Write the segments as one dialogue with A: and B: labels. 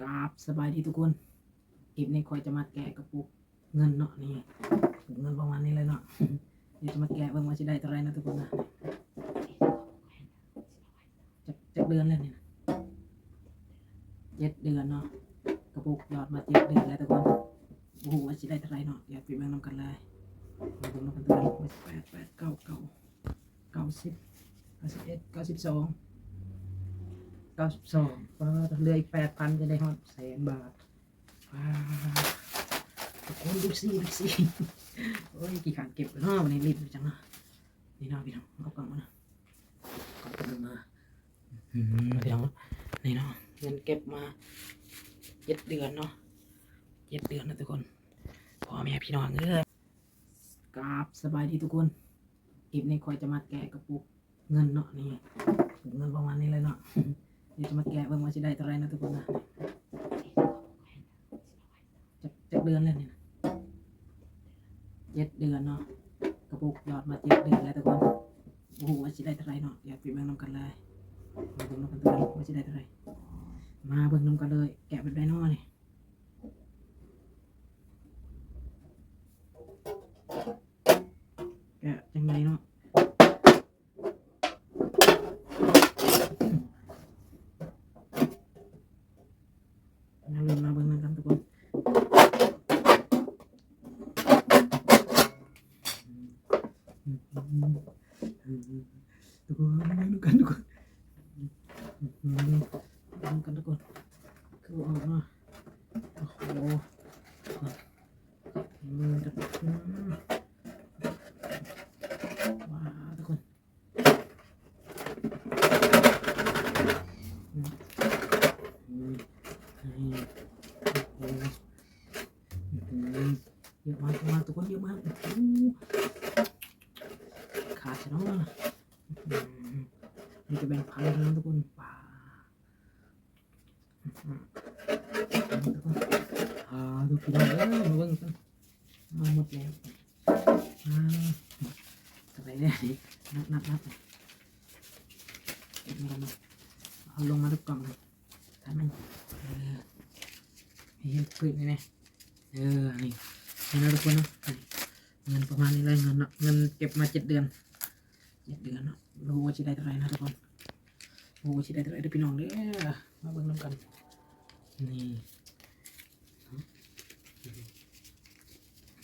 A: กราบสบายดีทุกคนคลิปนี้คอยจะมาแกะกระปุกเงินเนาะนี่เงินประมาณนี้เลยเนาะเดี๋ยวจะมาแกะเบิ่งว่าจะได้เท่าไรนะทุกคนนะจากจากเดือนแล้วนี่นะเจ็ดเดือนเนาะกระปุกยอดมาเจ็ดเดือนแล้วทุกคนโอ้โหว่าจะได้เท่าไหรเนาะเดี๋ยวไปเบิ่งนำกันเลยมาเบิ่งนำกันตัวนี้แปดแปดเก้าเก้าเก้าสิบเก้าสิบเอ็ดเก้าสิบสอง เก้าสิบสองเหลืออีกแปดพันจะได้ฮอดแสนบาทว้าวทุกคนดูสิดูสิโอ้ยกี่ขานเก็บกันเนาะวันนี้รีบจังนะนี่เนาะพี่น้องเอากล่องมานะกล่องมันมาอืมพี่น้องนี่เนาะเงินเก็บมาเจ็ดเดือนเนาะเจ็ดเดือนนะทุกคนพ่อแม่พี่น้องเอ้ยกราบสบายดีทุกคนคลิปนี้คอยจะมาแกะกระปุกเงินเนาะนี่เงินประมาณนี้เลยเนาะ เดี๋ยวจะมาแกะเบิ่งว่าจะได้เท่าไรนะทุกคนนะจากจากเดือนแล้วเนี่ยนะเจ็ดเดือนเนาะกระปุกยอดมาเจ็ดเดือนแล้วทุกคนโอ้โหว่าจะได้เท่าไรเนาะอยากไปเบิ่งนำกันเลยมาเบิ่งนำกันตัวว่าจะได้ตัวไรมาเบิ่งนำกันเลย แกะเป็นไดโน่นี่ย มาเบิ่งมาเบิ่งนำกันทุกคนทุกคนมาดูกันทุกคนดูกันทุกคนคือออกมาโอ้โหมือจะว้าวทุกคนอืมนี่โอ้โหเยอะมากมากทุกคนเยอะมากโอ้โหขาดใช่เนาะอืมนี่จะแบ่งพันกันนะทุกคนป่าอืมทุกคน อ่าดูพี่น้องเอ้ยมาเบิ่งกันมาหมดแล้วอ่าอะไรเนี่ยนับนับนับเก็บเอาลงมาทุกกล่องเลยท่านมันเออเฮ้ยพื้นนี่นะเออนี่นี่นะทุกคนนะนี่เงินประมาณนี้เลยเงินเงินเก็บมาเจ็ดเดือนเจ็ดเดือนเนาะรู้ว่าจะได้เท่าไหร่นะทุกคนรู้ว่าจะได้เท่าไหรเด้อพี่น้องเด้อมาเบิ่งน้ำกันนี่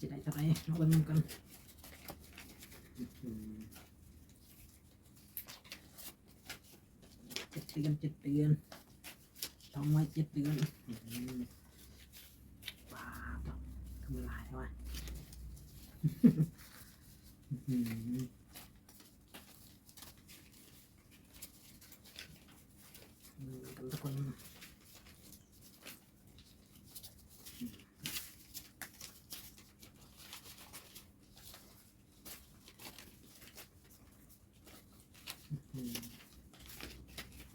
A: จะได้เท่าไรเราไปดูกันเจ็ดเดือนเจ็ดเดือนต้องไว้เจ็ดเดือนอืมว้าวทำลายว่ไหมดูกันทุกคน อืมมีเ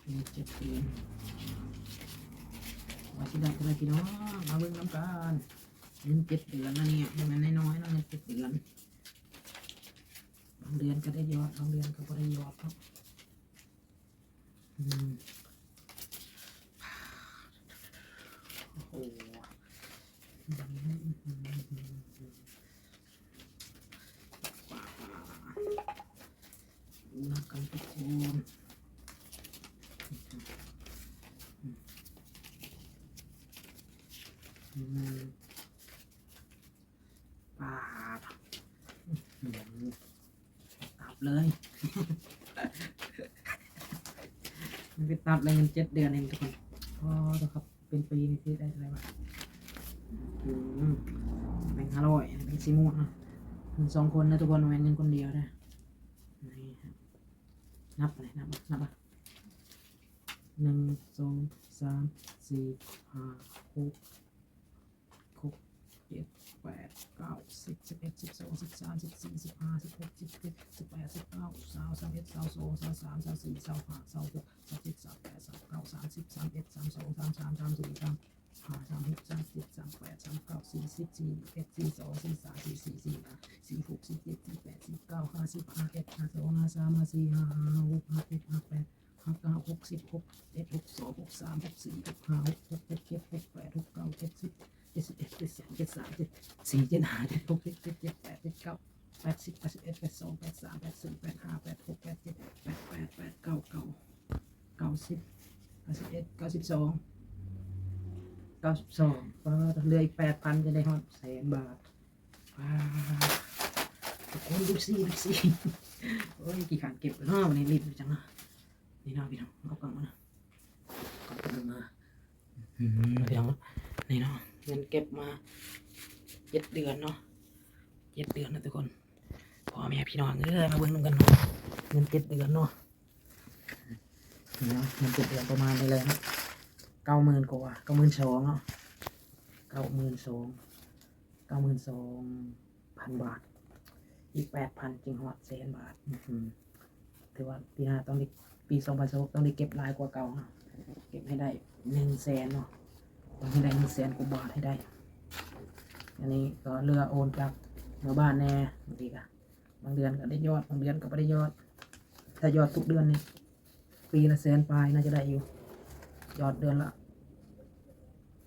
A: จะเป็นว่าสิได้เท่าไหรพี่น้องมาเบิ่งน้ำกันเงินเจ็ดเดือนนะเนี่ยเงินน้อยๆนะเงินเจ็ดเดือนบางเดือนก็ได้ยอดบางเดือนก็ไม่ได้ยอดครับอืมโอ้โหว้าวนักกันทุกคน อืมปาดอื้อหือตับ เลย มันเป็นตับเลยเงินเจ็ดเดือนเองทุกคนพอแล้วครับ เป็นปีนี่ที่ได้อะไรวะอืมแบ่งห้าร้อยแบ่งสี่ม่วงนะเงินสองคนนะทุกคนไม่เงินคนเดียวนะนี่ครับนับไปนับไปนับไปหนึ่งสองสามสี่ห้าหก เจ็ดแปดเก้าสิบสิบเอ็ดสิบสองสิบสามสิบสี่สิบห้าสิบหกสิบเจ็ดสิบแปดสิบเก้าสาวสามเอ็ดสาวสองสาวสามสาวสี่สาวห้าสาวหกสาวเจ็ดสาวแปดสาวเก้าสามสิบสามเอ็ดสามสองสามสามสามสี่สามห้าสามหกสามเจ็ดสามแปดสามเก้าสี่สิบสี่เอ็ดสี่สองสี่สามสี่สี่สี่ห้าสี่หกสี่เจ็ดสี่แปดสี่เก้าห้าสิบห้าเอ็ดห้าสองห้าสามห้าสี่ห้าห้าหกห้าเจ็ดห้าแปดห้าเก้าหกสิบหกเจ็ดหกสองหกสามหกสี่หกห้าหกหกเจ็ดเจ็ดหกแปดหกเก้าเจ็ดสิบ เจ็ดสิบเอ็ดเจ็ดสองเจ็ดสามเจ็ดสี่เจ็ดห้าเจ็ดหกเจ็ดเจ็ดเจ็ดแปดเจ็ดเก้าแปดสิบแปดสิบเอ็ดแปดสองแปดสามแปดสี่แปดห้าแปดหกแปดเจ็ดแปดแปดแปดเก้าเก้าเก้าสิบเก้าสิบเอ็ดเก้าสิบสองเก้าสิบสองก็เหลืออีกแปดพันจะได้หอดแสนบาทว้าวทุกคนดูสิดูสิโอ้ยกี่ขันเก็บเนาะวันนี้รีบจังนะนี่นะพี่น้องเอากลับมานะกลับมาอืมพี่น้องนี่เนาะ เงินเก็บมาเจ็ดเดือนเนาะเจ็ดเดือนนะทุกคนพ่อแม่พี่น้องเออมาเบิ่งนำกันเนาะเงินเจ็ดเดือนเนาะเนาะเงินเจ็ดเดือนประมาณนี้เลยนะเก้าหมื่นกว่าเก้าหมื่นสองเนาะเก้าหมื่นสองเก้าหมื่นสองพันบาท อีกแปดพันจึงหอดแสนบาทถือว่าปีหน้าต้องได้ปีสองพันสิบหกต้องได้เก็บหลายกว่าเก่าเก็บให้ได้หนึ่งแสนเนาะ ให้ได้หนึ่งแสนกว่าบาทให้ได้ อันนี้ก็เรือโอนจากหมู่บ้านแน่บางทีก็บางเดือนก็ได้ยอด บางเดือนก็ไม่ได้ยอด ถ้ายอดทุกเดือนนี่ปีละแสนปลายน่าจะได้อยู่ ยอดเดือนละ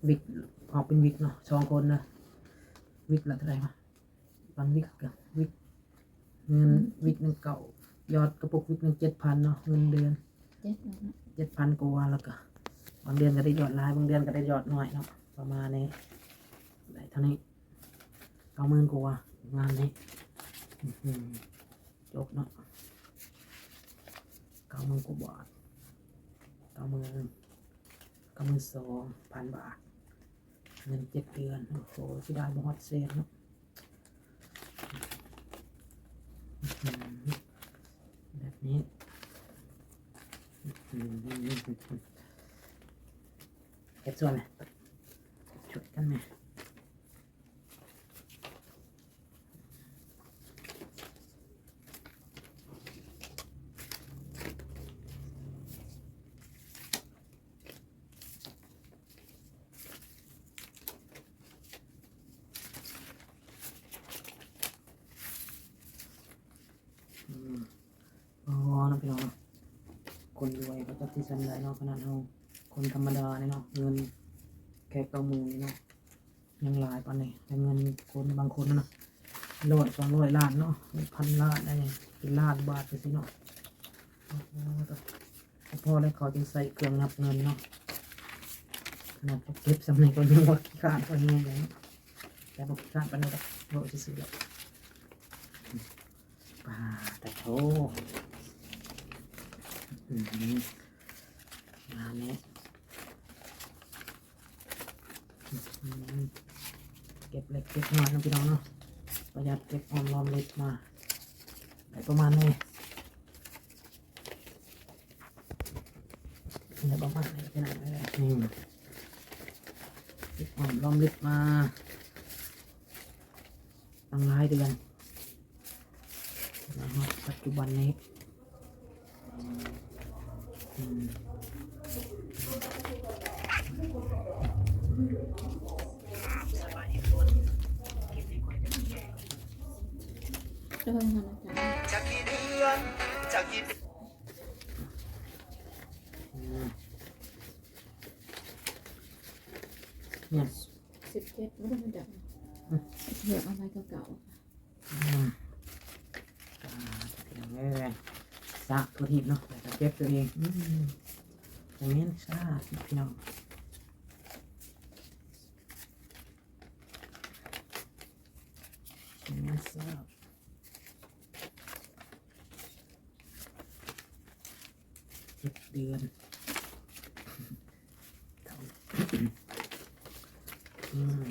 A: วิกออกเป็นวิกเนาะสองคนนะวิกละเท่าไหร่วะบางวิกกับวิกเงินวิกหนึ่งเก่ายอดกระปุกวิกหนึ่งเจ็ดพันเนาะเงินเดือน
B: เจ็ดแล้วนะ
A: เจ็ดพันกว่าแล้วก็ บางเดือนก็ได้ยอดลายบางเดือนก็ได้ยอดหน้อยเนาะประมาณนี้ได้เท่านี้เก้าหมื่นกว่างานนี้จบเนาะเก้าหมื่นกว่าบาทเก้าหมื่นเก้าหมื่นสองพันบาทเงินเจ็ดเดือนโอ้โหที่ได้บฮอดเซนเนาะอื้อหือแบบนี้เก็บส่วนไหมช่วยกันไหมอืมอ๋อน้องพี่น้องคนรวยก็จะที่สันได้เนาะขนาดเรา คนธรรมดาเนี่ยเนาะเงินแค่เก้าหมื่นนี่เนาะยังหลายปานนี้แต่เงินคนบางคนนะร้อยสองร้อยล้านเนาะพันล้านอะไรเป็นล้านบาทไปสิเนาะโอ้โหแต่พอได้เขาจึงใส่เครื่องนับเงินเนาะขนาดพวกเก็บสำเนียงก็ยังว่าขี้ขาดก็ยังไงเนาะแต่บอกขี้ขาดปานนี้ก็โลจะซื้อแล้วป่าแต่โธ อืมงานนี้อืม เก็บเล็กเก็บน้อยนะพี่น้องเนาะประหยัดเก็บออมรอมเล็กมาได้ประมาณนี้ได้ประมาณนี้ที่ไหนไม่ได้นี่เก็บออมรอมเล็กมาตั้งหลายเดือนนะครับปัจจุบันนี้อืม
B: ดินมาแล้วจ้ะ
C: จากกี่เดือนจากกี่เดือน
A: อืมเนี่ย
B: สิบเจ็ดไม่ได้มาจากเหลืออะไรเก่า
A: อืมอ่าอย่างนี้เลยสะตัวทิพย์เนาะแต่จะเจ็บตัวเองอืมอย่างนี้ซาพี่น้องอย่างนี้ซา จ็ดเดือนเท่าอืม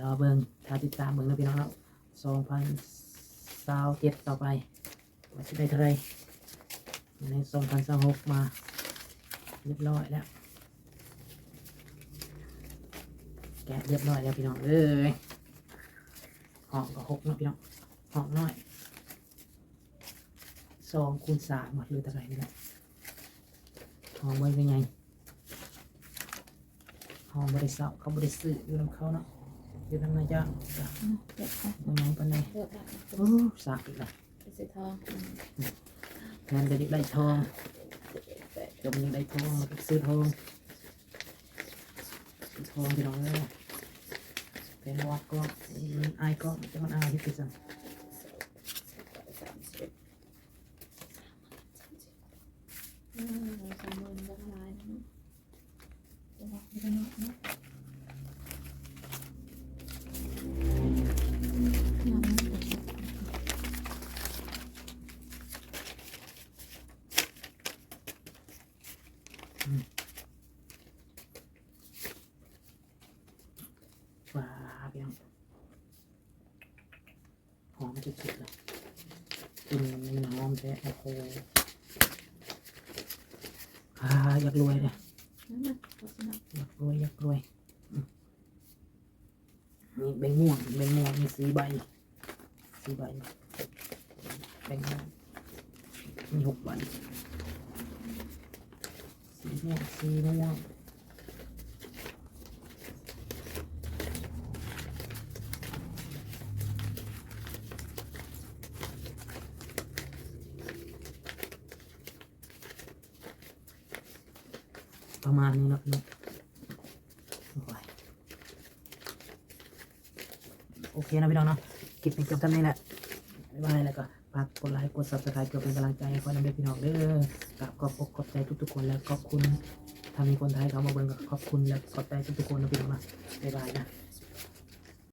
A: รอเบิงถ้าติดตามเบิงนะพี่น้องแล้วสองพันสาวเจ็ดต่อไปว่าจะได้เท่าไรในสองพันสหกมาเรียบร้อยแล้ว แกะเรียบร้อยแล้วพี่น้องเอ้ยหองก็หกนะพี่น้อง ห้องน้อยสองคูณสามหมดเลยเท่าไหรนี่แหละห้องไว้เป็นไงห้องบริษัทเขาบริสุทธิ์อยู่นำเขาเนาะอยู่นำนายจ้างจ้ะ
B: เดี๋ยวไป
A: ยังไงปานใด
B: เดี๋ยวไป
A: โอ้สากอีกแล้ว
B: ไปซื้อทอง
A: งานจะได้ได้ทองจมยังได้ทองแล้วก็ซื้อทองซื้อทองพี่น้องเลยเป็นวอกก็มันอายก็จะมันอายที่สุดสั่ง
B: สามสิบเออสามหมื่นก็ละลายนะเนาะเดี๋ยวบอกไปกันเนาะเนาะยอมนะ
A: ว้าพี่น้องหอมสุดๆเลยกินมันหอมแท้โอ้โหอ่าอยากรวยเลย
B: นั่นน่ะโฆษณา
A: อยากรวยอยากรวยมนี่ใบม่วงใบม่วงมีสีใบสีใบใบม่วงมีหกใบ สีม่วงสีม่วงประมาณนี้นะพี่น้องโอ้ยโอเคนะพี่น้องเนาะคลิปนี้จบเท่านี้แหละบ๊ายบายแล้วก็ ฝากกดไลค์กด subscribe เพื่อเป็นกำลังใจให้คอยนำเด็กพี่น้องเด้อกราบขอบอกขอบใจทุกๆคนและขอบคุณถ้ามีคนไทยเขามาเบิ่งก็ขอบคุณและขอบใจทุกๆคนนะพี่น้องนะบ๊ายบายนะ